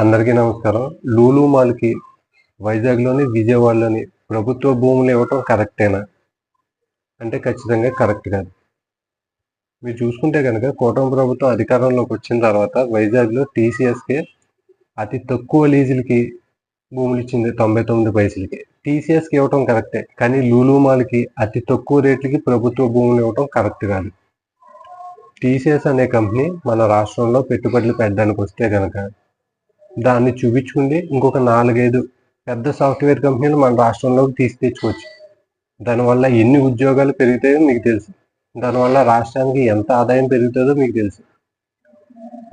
అందరికీ నమస్కారం. లూలు మాల్కి వైజాగ్లోని విజయవాడలోని ప్రభుత్వ భూములు ఇవ్వటం కరెక్టేనా? అంటే ఖచ్చితంగా కరెక్ట్ కాదు. మీరు చూసుకుంటే కనుక కూటమి ప్రభుత్వం అధికారంలోకి వచ్చిన తర్వాత వైజాగ్లో టీసీఎస్కే అతి తక్కువ లీజులకి భూములు ఇచ్చింది తొంభై తొమ్మిది పైసలకి. టీసీఎస్కి ఇవ్వటం కరెక్టే కానీ లూలు మాల్కి అతి తక్కువ రేట్లకి ప్రభుత్వ భూములు ఇవ్వటం కరెక్ట్ కాదు. టీసీఎస్ అనే కంపెనీ మన రాష్ట్రంలో పెట్టుబడులు పెట్టడానికి వస్తే కనుక దాన్ని చూపించుకుండి ఇంకొక నాలుగైదు పెద్ద సాఫ్ట్వేర్ కంపెనీలు మన రాష్ట్రంలోకి తీసి తెచ్చుకోవచ్చు. దానివల్ల ఎన్ని ఉద్యోగాలు పెరుగుతాయో మీకు తెలుసు. దానివల్ల రాష్ట్రానికి ఎంత ఆదాయం పెరుగుతుందో మీకు తెలుసు.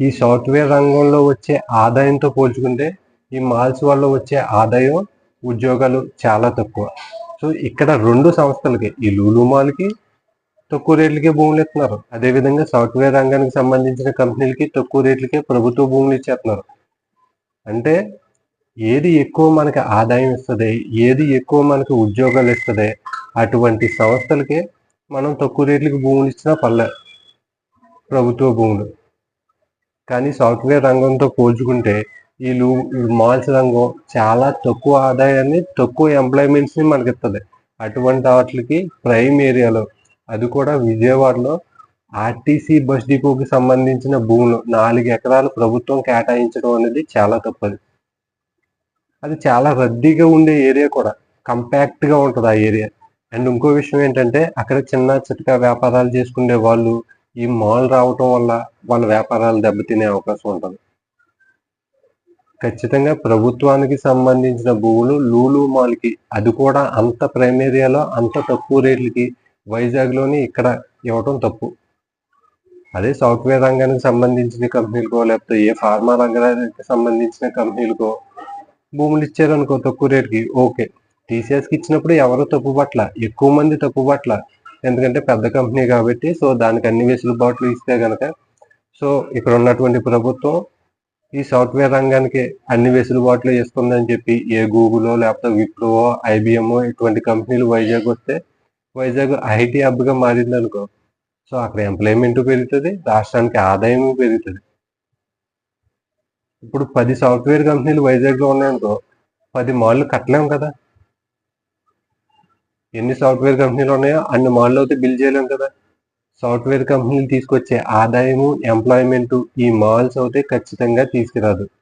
ఈ సాఫ్ట్వేర్ రంగంలో వచ్చే ఆదాయంతో పోల్చుకుంటే ఈ మాల్స్ వల్ల వచ్చే ఆదాయం ఉద్యోగాలు చాలా తక్కువ. సో ఇక్కడ రెండు సంస్థలకి ఈ లూలు మాల్కి తక్కువ రేట్లకే భూములు ఇస్తున్నారు. అదేవిధంగా సాఫ్ట్వేర్ రంగానికి సంబంధించిన కంపెనీలకి తక్కువ రేట్లకే ప్రభుత్వ భూములు ఇచ్చేస్తున్నారు. అంటే ఏది ఎక్కువ మనకి ఆదాయం ఇస్తుంది ఏది ఎక్కువ మనకి ఉద్యోగాలు ఇస్తుంది అటువంటి సంస్థలకి మనం తక్కువ రేట్లకి భూములు ఇచ్చినా పర్లే ప్రభుత్వ భూములు. కానీ సాఫ్ట్వేర్ రంగంతో పోల్చుకుంటే ఈ లూ మాల్స్ రంగం చాలా తక్కువ ఆదాయాన్ని తక్కువ ఎంప్లాయ్మెంట్స్ని మనకి ఇస్తుంది అటువంటి వాటికి ప్రైమ్ ఏరియాలో అది కూడా విజయవాడలో ఆర్టీసీ బస్ డిపోకి సంబంధించిన భూములు నాలుగు ఎకరాలు ప్రభుత్వం కేటాయించడం అనేది చాలా తప్పది. అది చాలా రద్దీగా ఉండే ఏరియా కూడా కంపాక్ట్గా ఉంటుంది ఆ ఏరియా. అండ్ ఇంకో విషయం ఏంటంటే అక్కడ చిన్న చిట్కా వ్యాపారాలు చేసుకునే వాళ్ళు ఈ మాల్ రావటం వల్ల వాళ్ళ వ్యాపారాలు దెబ్బతినే అవకాశం ఉంటుంది. ఖచ్చితంగా ప్రభుత్వానికి సంబంధించిన భూములు లూలు మాల్కి అది కూడా అంత ప్రైమ్ ఏరియాలో అంత తక్కువ రేట్లకి వైజాగ్లోని ఇక్కడ ఇవ్వటం తప్పు. అదే సాఫ్ట్వేర్ రంగానికి సంబంధించిన కంపెనీలకో లేకపోతే ఏ ఫార్మా రంగానికి సంబంధించిన కంపెనీలకో భూములు ఇచ్చారనుకో తక్కువ రేటుకి ఓకే. టీసీఎస్కి ఇచ్చినప్పుడు ఎవరు తప్పు పట్ల? ఎక్కువ మంది తప్పు పట్ల. ఎందుకంటే పెద్ద కంపెనీ కాబట్టి సో దానికి అన్ని వెసులుబాట్లు ఇస్తే కనుక సో ఇక్కడ ఉన్నటువంటి ప్రభుత్వం ఈ సాఫ్ట్వేర్ రంగానికి అన్ని వెసులుబాట్లు ఇస్తుందని చెప్పి ఏ గూగులో లేకపోతే విప్రో ఐబిఎం ఇటువంటి కంపెనీలు వైజాగ్ వస్తే వైజాగ్ ఐటీ హబ్గా మారింది అనుకో సో అక్కడ ఎంప్లాయ్మెంట్ పెరుగుతుంది? రాష్ట్రానికి ఆదాయం పెరుగుతుంది. ఇప్పుడు పది సాఫ్ట్వేర్ కంపెనీలు వైజాగ్లో ఉన్నాయనుకో పది మాల్లు కట్టలేము కదా? ఎన్ని సాఫ్ట్వేర్ కంపెనీలు ఉన్నాయో అన్ని మాళ్ళు అయితే బిల్ చేయలేం కదా? సాఫ్ట్వేర్ కంపెనీలు తీసుకొచ్చే ఆదాయము ఎంప్లాయ్మెంట్ ఈ మాల్స్ అయితే ఖచ్చితంగా తీసుకురాదు.